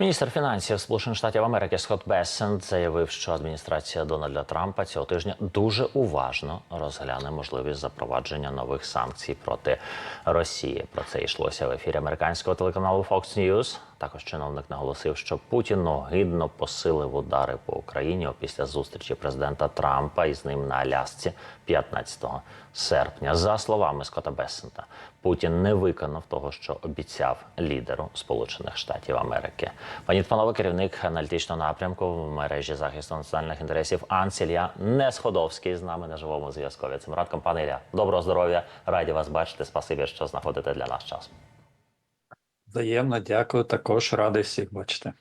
Міністр фінансів Сполучених Штатів Америки Скотт Бессен заявив, що адміністрація Дональда Трампа цього тижня дуже уважно розгляне можливість запровадження нових санкцій проти Росії. Про це йшлося в ефірі американського телеканалу Fox News. Також чиновник наголосив, що Путін огидно посилив удари по Україні після зустрічі президента Трампа із ним на Алясці 15 серпня. За словами Скотта Бессента, Путін не виконав того, що обіцяв лідеру Сполучених Штатів Америки. Пані панове, керівник аналітичного напрямку в мережі захисту національних інтересів Ансілія Несходовський з нами на живому зв'язку. Цим радком, пане Ілля, доброго здоров'я, раді вас бачити. Спасибі, що знаходите для нас час. Взаємно, дякую. Також радий всіх бачити.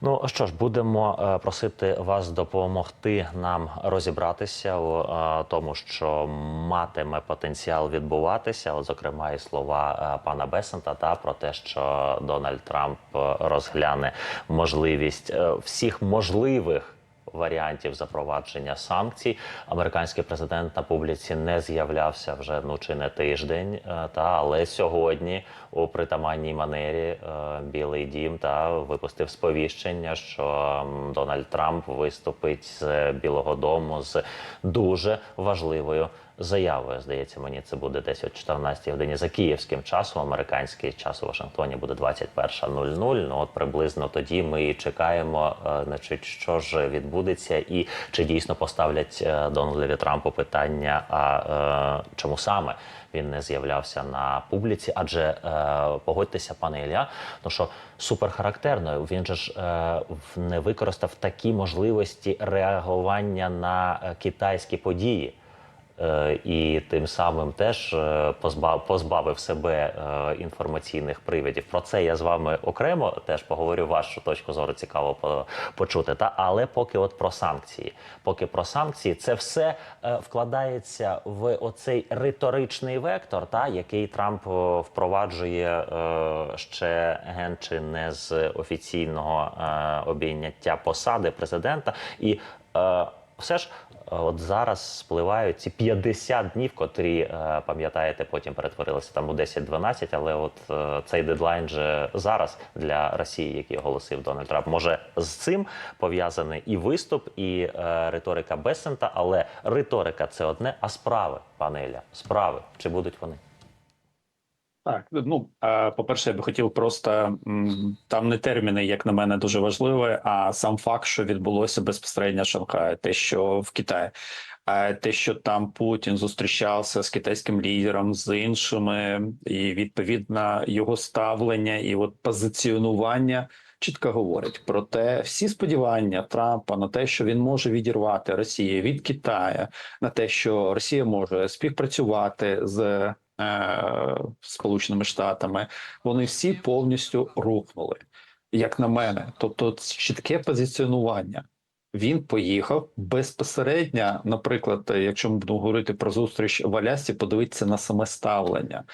Ну що ж, будемо е, просити вас допомогти нам розібратися у е, тому, що матиме потенціал відбуватися. От, зокрема, і слова е, пана Бесента та про те, що Дональд Трамп розгляне можливість всіх можливих. Варіантів запровадження санкцій американський президент на публіці не з'являвся вже ну чи не тиждень. е, Та але сьогодні у притаманній манері е, Білий Дім та випустив сповіщення, що Дональд Трамп виступить з Білого Дому з дуже важливою заявою. Здається, мені це буде десь о 14 годині за київським часом. Американський час у Вашингтоні буде 21.00. Ну от приблизно тоді ми і чекаємо, е, значить, що ж відбудеться, і чи дійсно поставлять е, Дональдові Трампу питання, а е, чому саме він не з'являвся на публіці? Адже е, погодьтеся, пане Ілля, ну що супер характерно. Він же ж е, не використав такі можливості реагування на е, китайські події. Е, і тим самим теж е, позбав, позбавив себе е, інформаційних привідів. Про це я з вами окремо теж поговорю. Вашу точку зору цікаво почути. Та але поки от про санкції, поки про санкції, це все вкладається в оцей риторичний вектор, та який Трамп впроваджує ще ген чи не з офіційного обійняття посади президента і. Все ж от зараз спливають ці 50 днів, котрі е, пам'ятаєте, потім перетворилися там у 10-12, але от е, цей дедлайн же зараз для Росії, який оголосив Дональд Трамп, може з цим пов'язаний і виступ, і е, риторика Бесента, але риторика це одне, а справи, пане Ілля, справи чи будуть вони? Так, ну е, по-перше, я би хотів просто там не терміни, як на мене, дуже важливі, а сам факт, що відбулося безпосередньо в Шанхаї, те, що в Китаї, е, те, що там Путін зустрічався з китайським лідером, з іншими, і відповідно його ставлення і от позиціонування. Чітко говорить про те, всі сподівання Трампа на те, що він може відірвати Росію від Китаю, на те, що Росія може співпрацювати з Сполученими Штатами, вони всі повністю рухнули, як на мене. Тобто, чітке позиціонування. Він поїхав безпосередньо, наприклад, якщо ми будемо говорити про зустріч в Алясці, подивитися на саме ставлення.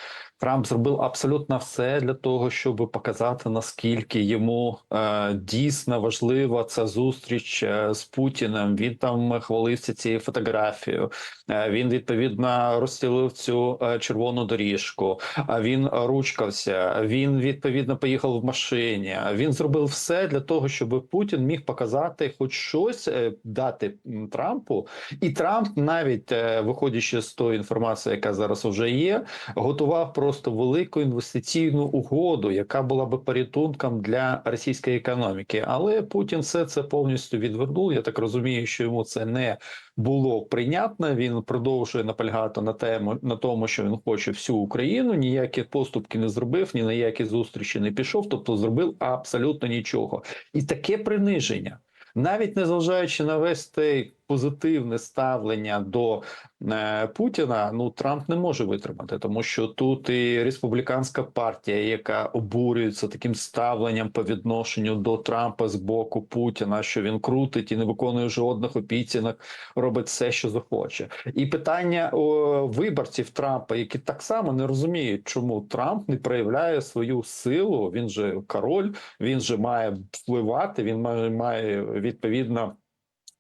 Трамп зробив абсолютно все для того, щоб показати наскільки йому е, дійсно важлива ця зустріч е, з Путіним. Він там хвалився цією фотографією. Е, він відповідно розстелив цю е, червону доріжку. А він ручкався. Він відповідно поїхав в машині. Він зробив все для того, щоб Путін міг показати хоч щось е, дати Трампу, і Трамп, навіть е, виходячи з тої інформації, яка зараз вже є, готував просто велику інвестиційну угоду, яка була би порятунком для російської економіки. Але Путін все це повністю відвернув. Я так розумію, що йому це не було прийнятно. Він продовжує наполягати на тему на тому, що він хоче всю Україну. Ніякі поступки не зробив, ні на які зустрічі не пішов. Тобто зробив абсолютно нічого, і таке приниження. Навіть незважаючи на весь те позитивне ставлення до е, Путіна, ну Трамп не може витримати, тому що тут і республіканська партія, яка обурюється таким ставленням по відношенню до Трампа з боку Путіна, що він крутить і не виконує жодних обіцянок, робить все, що захоче. І питання виборців Трампа, які так само не розуміють, чому Трамп не проявляє свою силу. Він же король, він же має впливати, він має відповідно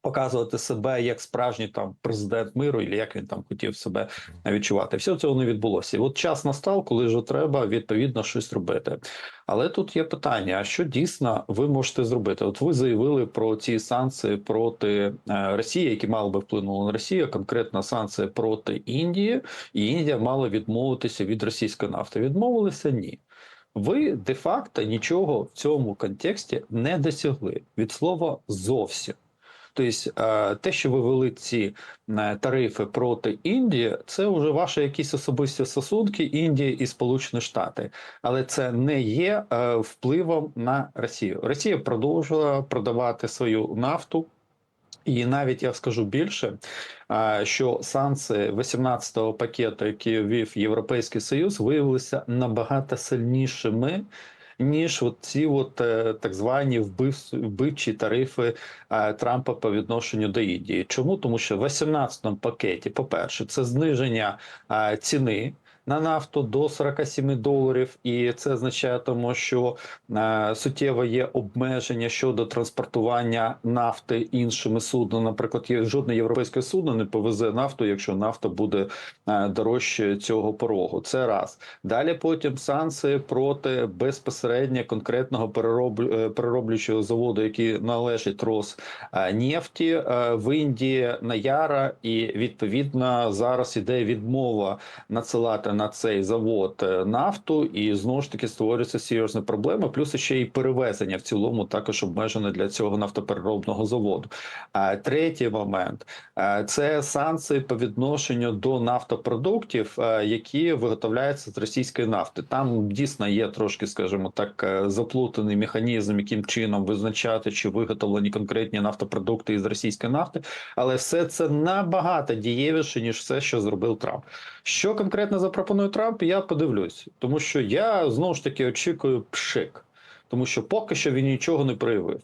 показувати себе як справжній там президент миру, і як він там хотів себе відчувати. Все цього не відбулося. І от час настав, коли вже треба відповідно щось робити. Але тут є питання: а що дійсно ви можете зробити? От ви заявили про ці санкції проти е, Росії, які мали би вплинули на Росію, конкретно санкції проти Індії, і Індія мала відмовитися від російської нафти. Відмовилися ні. Ви де-факто нічого в цьому контексті не досягли від слова зовсім. Тобто, те, що ви вели ці е, тарифи проти Індії, це вже ваші якісь особисті стосунки Індії і Сполучені Штати, але це не є е, впливом на Росію. Росія продовжувала продавати свою нафту. І навіть я скажу більше, що санкції 18-го пакету, який ввів Європейський Союз, виявилися набагато сильнішими. Ніж от ці от е, так звані вбив, вбивчі тарифи е, Трампа по відношенню до Індії. Чому? Тому що в 18-му пакеті, по-перше, це зниження е, ціни на нафту до 47 доларів, і це означає, тому що е, суттєво є обмеження щодо транспортування нафти іншими суднами. Наприклад, жодне європейське судно не повезе нафту, якщо нафта буде е, дорожче цього порогу. Це раз. Далі потім санкції проти безпосередньо конкретного е, перероблюючого заводу, який належить Рос е, нефті в Індії на Яра, і відповідно зараз іде відмова надсилати на цей завод е, нафту, і знову ж таки створюється серйозна проблема. Плюс ще й перевезення в цілому також обмежене для цього нафтопереробного заводу. А третій момент це санкції по відношенню до нафтопродуктів, е, які виготовляються з російської нафти. Там дійсно є трошки, скажімо так, е, заплутаний механізм, яким чином визначати, чи виготовлені конкретні нафтопродукти із російської нафти, але все це набагато дієвіше ніж все, що зробив Трамп. Що конкретно запропонує Трамп, я подивлюсь, тому що я знову ж таки очікую пшик, тому що поки що він нічого не проявив.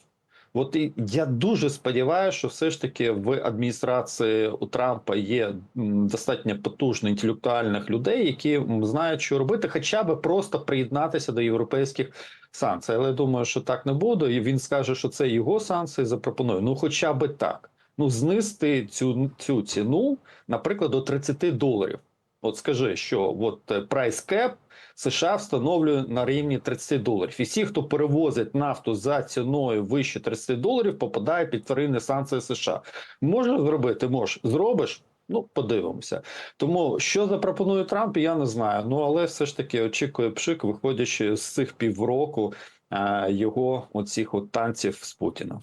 От і я дуже сподіваюся, що все ж таки в адміністрації у Трампа є достатньо потужно інтелектуальних людей, які знають, що робити, хоча б просто приєднатися до європейських санкцій. Але я думаю, що так не буде, і він скаже, що це його санкції запропонує. Ну, хоча б так. Ну, знизити цю, цю ціну, наприклад, до 30 доларів. От скажи, що от е, price cap США встановлює на рівні 30 доларів. І всі, хто перевозить нафту за ціною вище 30 доларів, попадає під тваринні санкції США. Може зробити? Можеш. Зробиш? Ну, подивимося. Тому що запропонує Трамп, я не знаю. Ну але все ж таки очікує пшик, виходячи з цих півроку е, його оцих от танців з Путіном.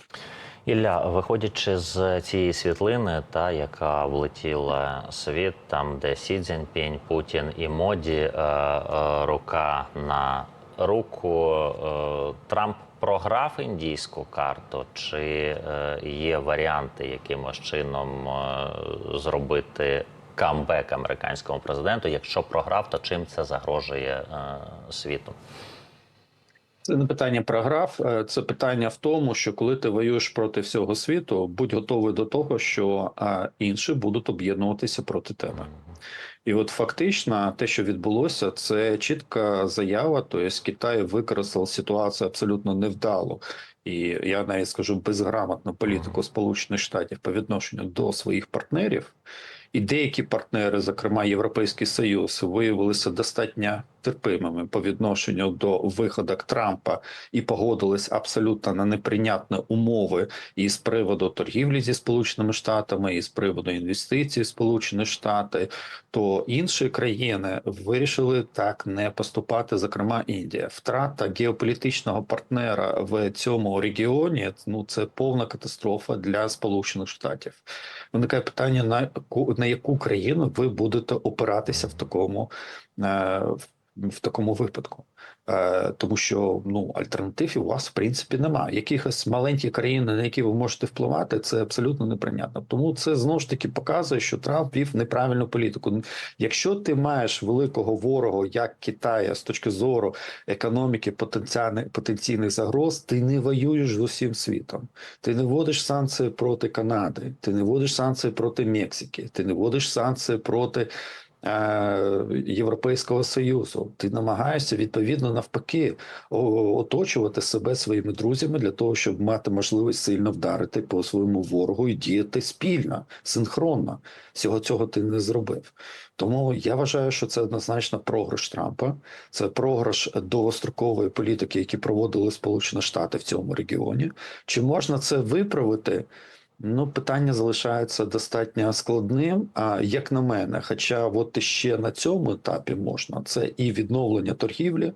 Ілля, виходячи з цієї світлини, та яка влетіла світ, там де Сі Цзіньпінь, Путін і Моді, е, е, рука на руку, е, Трамп програв індійську карту, чи е, є варіанти якимось чином е, зробити камбек американському президенту? Якщо програв, то чим це загрожує е, світу? Це не питання програв, е, це питання в тому, що коли ти воюєш проти всього світу, будь готовий до того, що інші будуть об'єднуватися проти тебе. І от фактично, те, що відбулося, це чітка заява. Тобто Китай використав ситуацію абсолютно невдало, і я навіть скажу безграмотну політику Сполучених Штатів по відношенню до своїх партнерів. І деякі партнери, зокрема Європейський Союз, виявилися достатньо терпимими по відношенню до виходок Трампа і погодились абсолютно на неприйнятні умови і з приводу торгівлі зі Сполученими Штатами, і з приводу інвестицій в Сполучені Штати, то інші країни вирішили так не поступати. Зокрема, Індія, втрата геополітичного партнера в цьому регіоні ну це повна катастрофа для Сполучених Штатів. Виникає питання на яку на яку країну ви будете опиратися в такому е, в- такому випадку, тому що ну альтернатив у вас в принципі немає. Якихось маленьких країн, на які ви можете впливати, це абсолютно неприйнятно. Тому це знову ж таки показує, що Трамп вів неправильну політику. Якщо ти маєш великого ворога, як Китая, з точки зору економіки потенціальних потенційних загроз, ти не воюєш з усім світом. Ти не вводиш санкції проти Канади, ти не вводиш санкції проти Мексики, ти не вводиш санкції проти е, Європейського Союзу. Ти намагаєшся відповідно навпаки оточувати себе своїми друзями для того, щоб мати можливість сильно вдарити по своєму ворогу і діяти спільно, синхронно. Всього цього ти не зробив. Тому я вважаю, що це однозначно програш Трампа. Це програш довгострокової політики, які проводили Сполучені Штати в цьому регіоні. Чи можна це виправити? Ну, питання залишається достатньо складним, а як на мене. Хоча, от ще на цьому етапі можна це і відновлення торгівлі,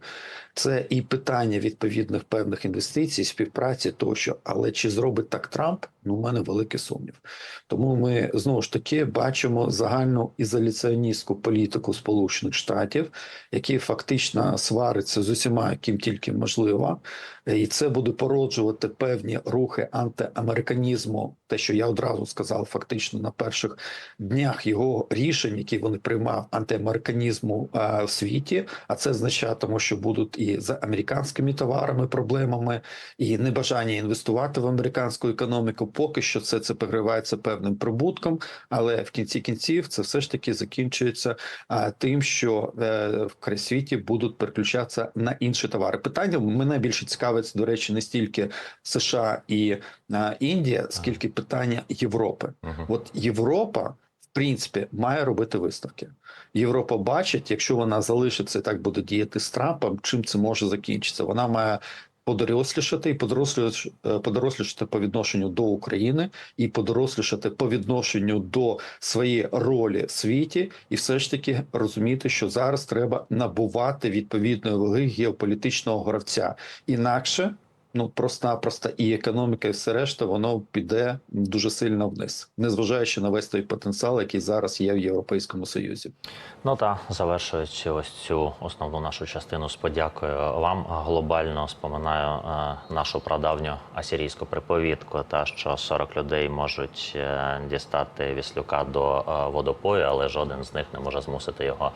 це і питання відповідних певних інвестицій, співпраці тощо. Але чи зробить так Трамп? Ну, у мене великий сумнів. Тому ми знову ж таки бачимо загальну ізоляціоністську політику Сполучених Штатів, які фактично свариться з усіма, ким тільки можливо, і це буде породжувати певні рухи антиамериканізму. Те, що я одразу сказав, фактично на перших днях його рішень, які вони приймав антиамериканізму е, в світі. А це означатиме, що будуть і з американськими товарами проблемами, і небажання інвестувати в американську економіку. Поки що це це погривається певним прибутком, але в кінці кінців це все ж таки закінчується а, тим, що е, в край світі будуть переключатися на інші товари. Питання мене більше цікавить, до речі, не стільки США і а, Індія, скільки питання Європи. От Європа, принципі, має робити виставки. Європа бачить, якщо вона залишиться так буде діяти з Трампом, чим це може закінчитися. Вона має подорослішати і подорослішати, подорослішати по відношенню до України, і подорослішати по відношенню до своєї ролі в світі, і все ж таки розуміти, що зараз треба набувати відповідної ваги геополітичного гравця. Інакше. Ну, просто-напросто і економіка, і все решта, воно піде дуже сильно вниз, незважаючи на весь той потенціал, який зараз є в Європейському Союзі. Ну та завершуючи ось цю основну нашу частину з подякою вам глобально споминаю е, нашу прадавню асірійську приповідку, та що 40 людей можуть е, дістати віслюка до е, водопою, але жоден з них не може змусити його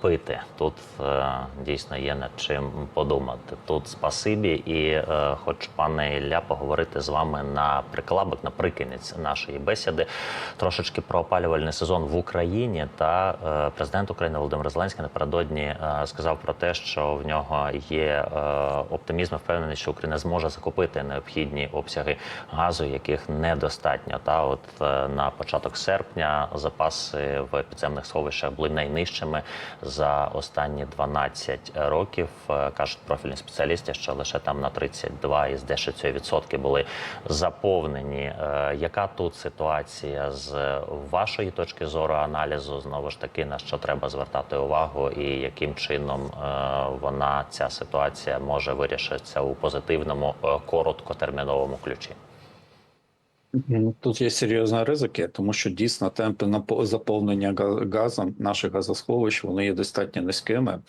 пити. Тут дійсно є над чим подумати. Тут спасибі, і хочу, пане Ілля, поговорити з вами на приклабок, наприкінець нашої бесіди, трошечки про опалювальний сезон в Україні. Та е, президент України Володимир Зеленський напередодні е, сказав про те, що в нього є е, оптимізм, і впевнений, що Україна зможе закупити необхідні обсяги газу, яких недостатньо. Та от на початок серпня запаси в підземних сховищах були найнижчими за останні 12 років. Кажуть профільні спеціалісти, що лише там на 32 із дещо відсотки були заповнені. Е, Яка тут ситуація з вашої точки зору аналізу? Знову ж таки, на що треба звертати увагу, і яким чином е, вона ця ситуація може вирішитися у позитивному е, короткотерміновому ключі? Ну, Тут є серйозні ризики, тому що дійсно темпи напо- заповнення га- газом наших газосховищ вони є достатньо низькими.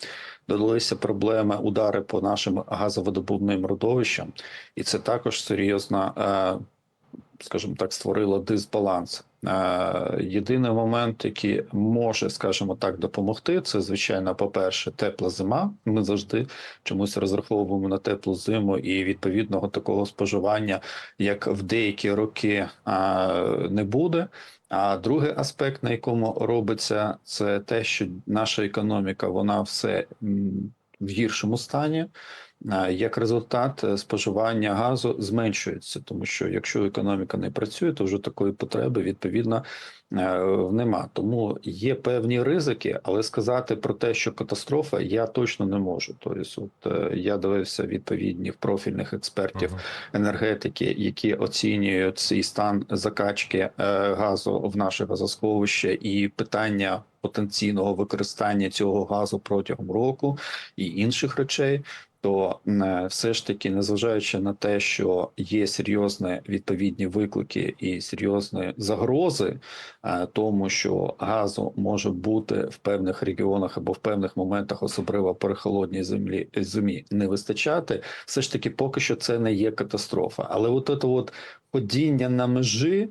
Додалися проблеми, удари по нашим газовидобувним родовищам, і це також серйозно, е, скажімо так, створило дисбаланс. Е, Єдиний момент, який може, скажімо так, допомогти, це звичайно, по-перше, тепла зима. Ми завжди чомусь розраховуємо на теплу зиму і відповідного такого споживання як в деякі роки не буде. А другий аспект, на якому робиться, це те, що наша економіка вона все в гіршому стані. Як результат, е, споживання газу зменшується, тому що якщо економіка не працює, то вже такої потреби відповідно е, нема. Тому є певні ризики, але сказати про те, що катастрофа, я точно не можу. Тобто, от е, я дивився відповідні профільних експертів енергетики, які оцінюють цей стан закачки газу в наше газосховище і питання потенційного використання цього газу протягом року і інших речей. То е, все ж таки, незважаючи на те, що є серйозні відповідні виклики і серйозні загрози, е, тому що газу може бути в певних регіонах або в певних моментах, особливо при холодній землі зимі, не вистачати, все ж таки, поки що це не є катастрофа. Але от це от падіння на межі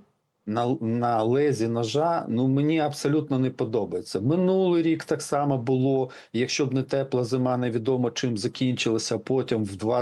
на, на лезі ножа, ну мені абсолютно не подобається. Минулий рік так само було. Якщо б не тепла зима, невідомо чим закінчилася. Потім в два,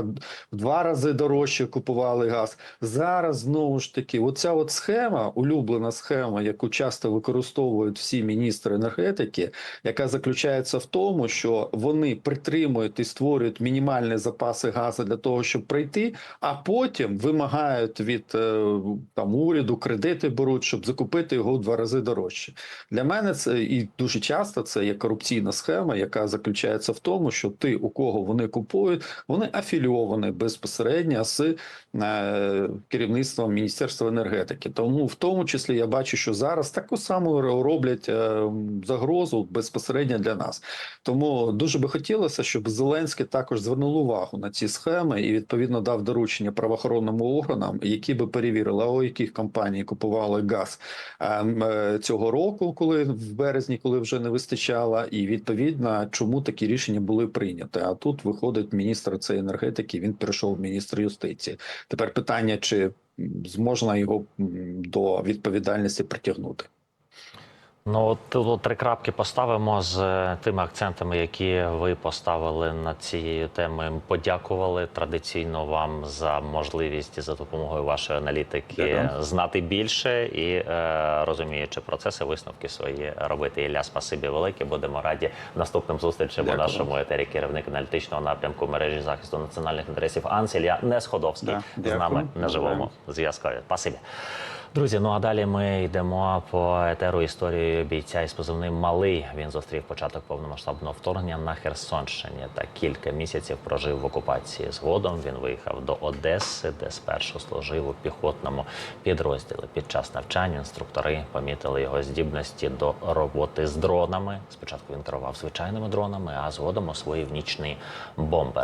в два рази дорожче купували газ. Зараз знову ж таки, оця от схема, улюблена схема, яку часто використовують всі міністри енергетики, яка заключається в тому, що вони притримують і створюють мінімальні запаси газу для того, щоб пройти, а потім вимагають від е, там уряду кредити беруть, щоб закупити його в два рази дорожче. Для мене це і дуже часто це є корупційна схема, яка заключається в тому, що ти, у кого вони купують, вони афілійовані безпосередньо з е, керівництвом Міністерства енергетики. Тому в тому числі я бачу, що зараз таку саму роблять е, загрозу безпосередньо для нас. Тому дуже би хотілося, щоб Зеленський також звернув увагу на ці схеми і відповідно дав доручення правоохоронним органам, які би перевірили, у яких компаній купували газ е, м, е, цього року, коли в березні, коли вже не вистачало, і відповідно чому такі рішення були прийняті. А тут виходить міністр цієї енергетики. Він перейшов в міністр юстиції. Тепер питання, чи зможна його до відповідальності притягнути. Ну, от тут три крапки поставимо з е, тими акцентами, які ви поставили над цією темою. Подякували традиційно вам за можливість за допомогою вашої аналітики Дякую. знати більше і е, розуміючи процеси, висновки свої робити. Ілля, спасибі велике. Будемо раді наступним зустрічам у нашому етері. Керівник аналітичного напрямку мережі захисту національних інтересів АНС Ілля Несходовський Да, з нами на живому зв'язку. Спасибі. Друзі, ну а далі ми йдемо по етеру історії бійця із позивним Малий. Він зустрів початок повномасштабного вторгнення на Херсонщині та кілька місяців прожив в окупації. Згодом він виїхав до Одеси, де спершу служив у піхотному підрозділі. Під час навчань інструктори помітили його здібності до роботи з дронами. Спочатку він керував звичайними дронами, а згодом освоїв нічний бомбер.